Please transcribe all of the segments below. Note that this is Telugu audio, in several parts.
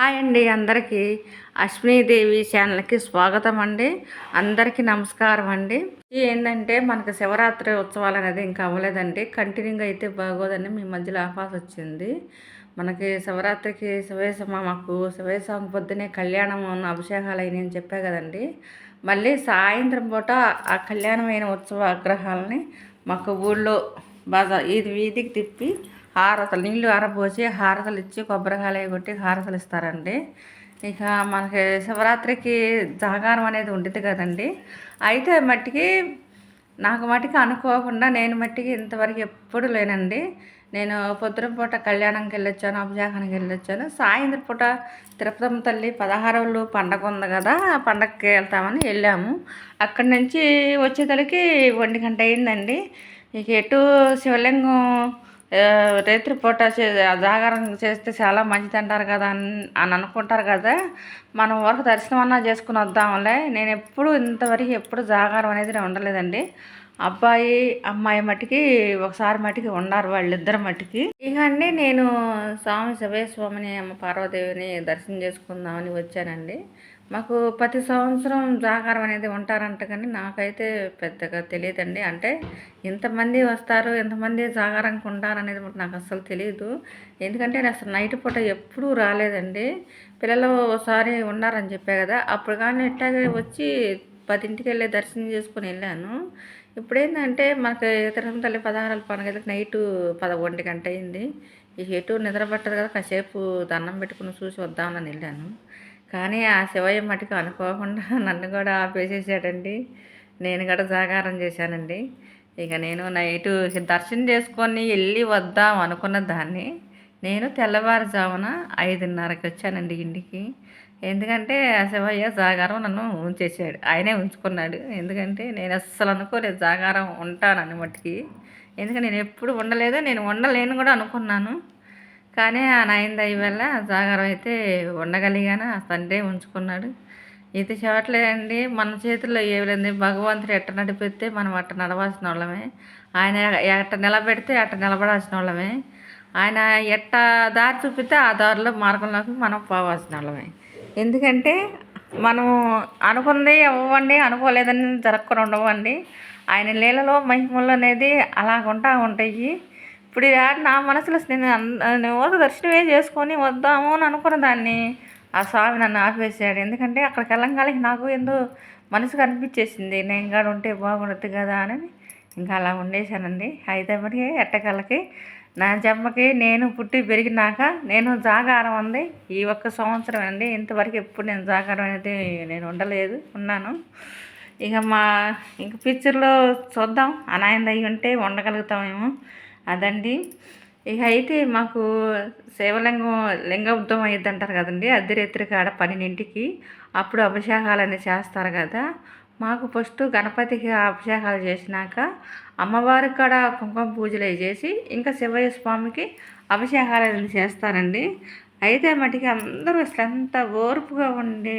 హాయ్ అండి అందరికీ. అశ్వినీదేవి ఛానల్కి స్వాగతం అండి. అందరికీ నమస్కారం అండి. ఏంటంటే మనకి శివరాత్రి ఉత్సవాలు అనేది ఇంకా అవ్వలేదండి. కంటిన్యూగా అయితే బాగోదని మీ మధ్యలో ఆఫాస్ వచ్చింది. మనకి శివరాత్రికి శివేశమ్మ మాకు శివేశమ్మ పొద్దునే కళ్యాణం అభిషేకాలు అయినాయి అని చెప్పా కదండి. మళ్ళీ సాయంత్రం పూట ఆ కళ్యాణమైన ఉత్సవ ఆగ్రహాలని మాకు ఊళ్ళో బాగా ఇది వీధికి తిప్పి హారతలు నీళ్ళు ఆరబోసి హారతలు ఇచ్చి కొబ్బరికాయలు కొట్టి హారతలు ఇస్తారండి ఇక మనకి శివరాత్రికి జాగారం అనేది ఉండేది కదండి. అయితే మట్టికి నాకు మట్టికి అనుకోకుండా నేను మట్టికి ఇంతవరకు ఎప్పుడు లేనండి. నేను పొద్దున పూట కళ్యాణంకి వెళ్ళొచ్చాను అభిజాకానికి వెళ్ళొచ్చాను. సాయంత్రం పూట తిరుపతమ్మ తల్లి పదహారవులు పండగ ఉంది కదా ఆ పండగకి వెళ్తామని వెళ్ళాము. అక్కడి నుంచి వచ్చేతలకి ఒంటి గంట అయిందండి. ఇక ఎటు శివలింగం ఆ, రేత్రి పూట చే జాగారం చేస్తే చాలా మంచిది అంటారు కదా అని అని అనుకుంటారు కదా. మనం వరకు దర్శనం అన్నా చేసుకుని వద్దాంలే. నేను ఎప్పుడు ఇంతవరకు ఎప్పుడు జాగారం అనేది ఉండలేదండి. అబ్బాయి అమ్మాయి మట్టికి ఒకసారి మట్టికి ఉన్నారు వాళ్ళిద్దరు మట్టికి. ఇక అండి నేను స్వామి శివేశ్వామిని అమ్మ పార్వదేవిని దర్శనం చేసుకుందామని వచ్చానండి. మాకు ప్రతి సంవత్సరం జాగారం అనేది ఉంటారంట కానీ నాకైతే పెద్దగా తెలియదండి. అంటే ఇంతమంది వస్తారు ఎంతమంది జాగారంకి ఉంటారు అనేది నాకు అసలు తెలియదు ఎందుకంటే నేను అసలు నైట్ పూట ఎప్పుడూ రాలేదండి. పిల్లలు ఒకసారి ఉన్నారని చెప్పా కదా అప్పుడు కానీ ఇట్టాగే వచ్చి పదింటికి వెళ్ళి దర్శనం చేసుకుని వెళ్ళాను. ఇప్పుడు ఏంటంటే మనకి తిరుమల తల్లి పదహారాల పండుగకి నైట్ పదకొండు గంట అయింది. ఎటు నిద్ర పట్టదు కదా కాసేపు దండం పెట్టుకుని చూసి వద్దామని వెళ్ళాను. కానీ ఆ శివయ్య మటుకు అనుకోకుండా నన్ను కూడా ఆపేసేసాడండి. నేను కూడా జాగారం చేశానండి. ఇక నేను నైటు దర్శనం చేసుకొని వెళ్ళి వద్దాం అనుకున్న దాన్ని నేను తెల్లవారుజామున ఐదున్నరకి వచ్చానండి ఇంటికి. ఎందుకంటే ఆ శివయ్య జాగారం నన్ను ఉంచేసాడు. ఆయనే ఉంచుకున్నాడు. ఎందుకంటే నేను అస్సలు అనుకోలేదు జాగారం ఉంటానని మట్టికి ఎందుకంటే నేను ఎప్పుడు ఉండలేదు నేను ఉండలేను కూడా అనుకున్నాను. కానీ ఆ నాయన దయ వల్ల జాగారం అయితే ఉండగలిగాను. ఆ తండ్రి ఉంచుకున్నాడు. ఇది చెప్పట్లేదండి మన చేతుల్లో ఏమి లేదు భగవంతుడు ఎట్ట నడిపితే మనం అట్ట నడవాల్సిన వాళ్ళమే. ఆయన ఎట్ట నిలబెడితే అట్ట నిలబడాల్సిన వాళ్ళమే. ఆయన ఎట్ట దారి చూపితే ఆ దారిలో మార్గంలోకి మనం పోవాల్సిన వాళ్ళమే. ఎందుకంటే మనం అనుకుంది అవ్వండి అనుకోలేదని జరగకుండా ఉండవండి. ఆయన లీలలో మహిమలు అనేది అలాగుంటా ఉంటాయి. ఇప్పుడు నా మనసులో నేను అన్- నేను దర్శనమే చేసుకొని వద్దాము అని అనుకున్న దాన్ని ఆ స్వామి నన్ను ఆపేసాడు ఎందుకంటే అక్కడికి వెళ్ళంగానే నాకు ఎందు మనసుకు అనిపించేసింది నేను కూడా ఉంటే బాగుండదు కదా అని ఇంకా అలా ఉండేశానండి. అయితే మరి ఎట్టకళ్ళకి నా జమ్మకి నేను పుట్టి పెరిగినాక నేను జాగారం ఉంది. ఈ ఒక్క సంవత్సరం అండి ఇంతవరకు ఎప్పుడు నేను జాగారం అనేది నేను ఉండలేదు ఉన్నాను. ఇక మా ఇంక పిక్చర్లో చూద్దాం. అనాయంద అయ్యి ఉంటే ఉండగలుగుతామేమో. అదండి. ఇక అయితే మాకు శివలింగం లింగోద్భవం అయ్యిద్ది అంటారు కదండి. అర్ధరాత్రి కాడ పన్నెండింటికి అప్పుడు అభిషేకాలు అనేది చేస్తారు కదా. మాకు ఫస్ట్ గణపతికి అభిషేకాలు చేసినాక అమ్మవారికి కూడా కుంకుమ పూజలు అవి చేసి ఇంకా శివయ్య స్వామికి అభిషేకాలు అనేది చేస్తారండి. అయితే మటుకి అందరూ అసలు ఎంత ఓర్పుగా ఉండే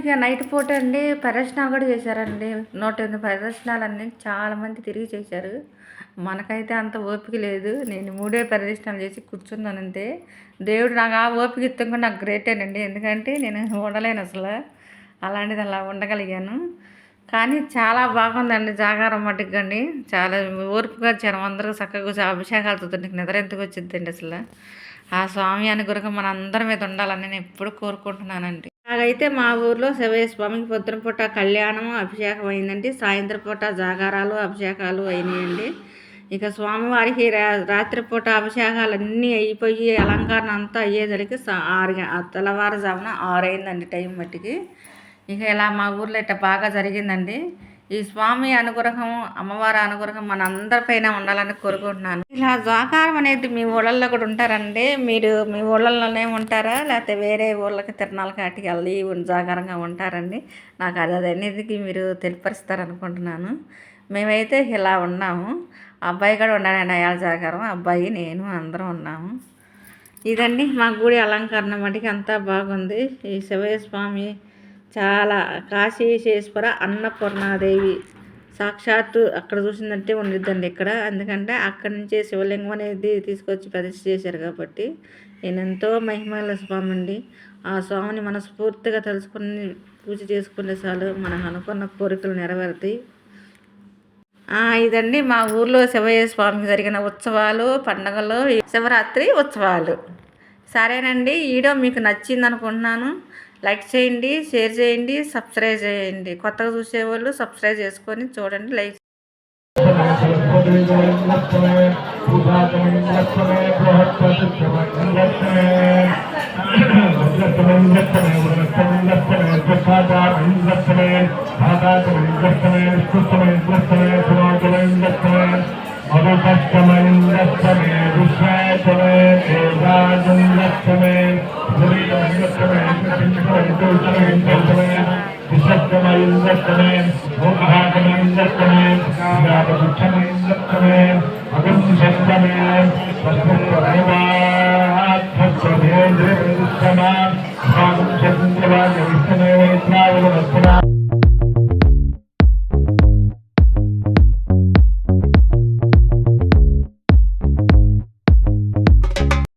ఇంకా నైట్ పూట అండి ప్రదర్శనలు కూడా చేశారండి. నూట ఎనిమిది ప్రదర్శనలన్నీ చాలా మంది తిరిగి చేశారు. మనకైతే అంత ఓపిక లేదు. నేను మూడే ప్రదర్శనలు చేసి కూర్చున్నాను అంతే. దేవుడు నాకు ఆ ఓపిక ఇస్తాం కూడా నాకు గ్రేటేనండి. ఎందుకంటే నేను ఉండలేను అసలు. అలాంటిది అలా ఉండగలిగాను. కానీ చాలా బాగుందండి జాగారం మట్టుకు అండి. చాలా ఓర్పుగా జనం అందరూ చక్కగా అభిషేకాలు అభిషేకాలతో నీకు నిద్ర ఎందుకు వచ్చిందండి అసలు? ఆ స్వామి అనుగ్రహం మన అందరి మీద ఉండాలని నేను ఎప్పుడు కోరుకుంటున్నానండి. ఇలాగైతే మా ఊర్లో శివయ్య స్వామికి పొద్దున పూట కళ్యాణం అభిషేకం అయిందండి. సాయంత్రం పూట జాగారాలు అభిషేకాలు అయినాయండి. ఇక స్వామివారికి రా రాత్రిపూట అభిషేకాలు అన్నీ అయిపోయి అలంకరణ అంతా అయ్యేసరికి ఆరు ఆ తెల్లవారుజామున ఆరు అయిందండి టైం మట్టికి. ఇక ఇలా మా ఊర్లో ఇట్లా బాగా జరిగిందండి. ఈ స్వామి అనుగ్రహం అమ్మవారి అనుగ్రహం మన అందరిపైన ఉండాలని కోరుకుంటున్నాను. ఇలా జాకారం అనేది మీ ఊళ్ళల్లో కూడా ఉంటారండి. మీరు మీ ఊళ్ళల్లోనే ఉంటారా? లేకపోతే వేరే ఊళ్ళకి తిరణాల కాటికి వెళ్ళి జాగారంగా ఉంటారండి. నాకు అది అది అనేది మీరు తెలిపరుస్తారనుకుంటున్నాను మేమైతే ఇలా ఉన్నాము. అబ్బాయి కూడా ఉన్నాడండి అయాల జాగారం. అబ్బాయి నేను అందరం ఉన్నాము. ఇదండి మా గుడి అలంకరణ. మటుకి అంతా బాగుంది. ఈ శివయ్య స్వామి చాలా కాశీశేశ్వర అన్నపూర్ణాదేవి. సాక్షాత్తు అక్కడ చూసిందంటే ఉండిద్దండి ఇక్కడ. ఎందుకంటే అక్కడి నుంచే శివలింగం అనేది తీసుకొచ్చి ప్రతిష్ఠ చేశారు కాబట్టి నేను ఎంతో మహిమల స్వామి అండి ఆ స్వామిని మనస్ఫూర్తిగా తెలుసుకుని పూజ చేసుకునే చాలు మనం అనుకున్న కోరికలు నెరవేరుతాయి. ఇదండి మా ఊర్లో శివయ్య స్వామికి జరిగిన ఉత్సవాలు పండగలు శివరాత్రి ఉత్సవాలు. సరేనండి ఈడో మీకు నచ్చింది అనుకుంటున్నాను లైక్ చేయండి షేర్ చేయండి సబ్స్క్రైబ్ చేయండి. కొత్తగా చూసేవాళ్ళు సబ్స్క్రైబ్ చేసుకొని చూడండి లైక్ ज़मीन हिम्मत करें इनके पीछे को इनको उतरे इनको उतरे इज़्ज़त कमाए इज़्ज़त करें वो कहा करें इज़्ज़त करें आप अच्छा में इज़्ज़त करें अगम सत्ता में सत्तर भगवान सत्य भेद समान भागम सत्य वाग विष्णु वैष्णव वस्त्र